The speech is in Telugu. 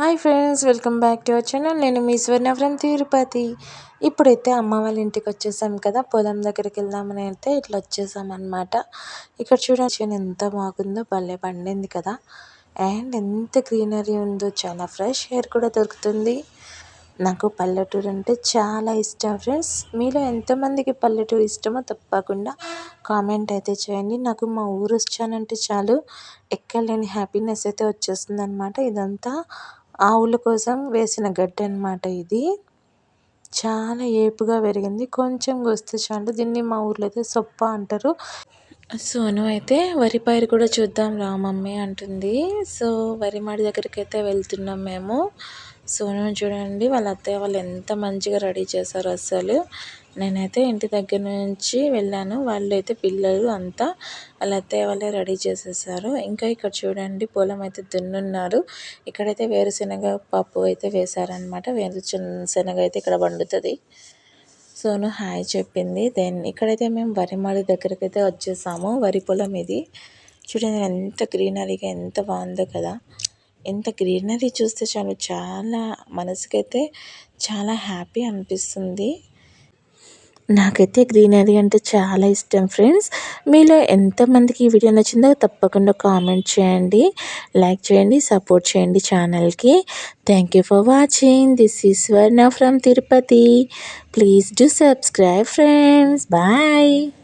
Hi friends welcome back to our channel. నేను మీ స్వర్ణ ఫ్రమ్ తిరుపతి. ఇప్పుడైతే అమ్మ వాళ్ళ ఇంటికి వచ్చేసాం కదా పొలం దగ్గరికి వెళ్దామని అయితే ఇట్లా వచ్చేసాం అనమాట ఇక్కడ చూడొచ్చు ఎంత బాగుందో భలే పండింది కదా. అండ్ ఎంత గ్రీనరీ ఉందో చాలా ఫ్రెష్ ఎయిర్ కూడా దొరుకుతుంది. నాకు పల్లెటూరు అంటే చాలా ఇష్టం ఫ్రెండ్స్. మీలో ఎంతమందికి పల్లెటూరు ఇష్టమో తప్పకుండా కామెంట్ అయితే చేయండి. నాకు మా ఊరు వచ్చానంటే చాలు ఎక్కలేని హ్యాపీనెస్ అయితే వచ్చేస్తుంది అనమాట ఇదంతా ఆవుల కోసం వేసిన గడ్డి అనమాట ఇది. చాలా ఏపుగా పెరిగింది. కొంచెం వస్తే చాలు. దీన్ని మా ఊర్లో అయితే సొప్ప అంటారు. సోను అయితే వరి పైరు కూడా చూద్దాం రా మమ్మీ అంటుంది. సో వరి మాడి దగ్గరికి అయితే వెళ్తున్నాం మేము. సోను చూడండి వాళ్ళ అత్తయ్య వాళ్ళు ఎంత మంచిగా రెడీ చేశారు అసలు నేనైతే ఇంటి దగ్గర నుంచి వెళ్ళాను. వాళ్ళు అయితే పిల్లలు అంతా వాళ్ళ అత్తయ్య వాళ్ళే రెడీ చేసేసారు. ఇంకా ఇక్కడ చూడండి పొలం అయితే దున్నున్నారు. ఇక్కడైతే వేరుశనగ పప్పు అయితే వేశారనమాట వేరుశనగ అయితే ఇక్కడ వండుతుంది. సోను హాయ్ చెప్పింది. దెన్ ఇక్కడైతే మేము వరిమాడి దగ్గరికి అయితే వచ్చేసాము. వరి పొలం ఇది. చూడండి ఎంత గ్రీనరీగా ఎంత బాగుందో కదా. ఎంత గ్రీనరీ చూస్తే చాలు చాలా మనసుకైతే చాలా హ్యాపీ అనిపిస్తుంది. నాకైతే గ్రీనరీ అంటే చాలా ఇష్టం ఫ్రెండ్స్. మీలో ఎంతమందికి ఈ వీడియో నచ్చిందో తప్పకుండా కామెంట్ చేయండి. లైక్ చేయండి సపోర్ట్ చేయండి ఛానల్కి. Thank you for watching this is Swarna from Tirupati please do subscribe friends bye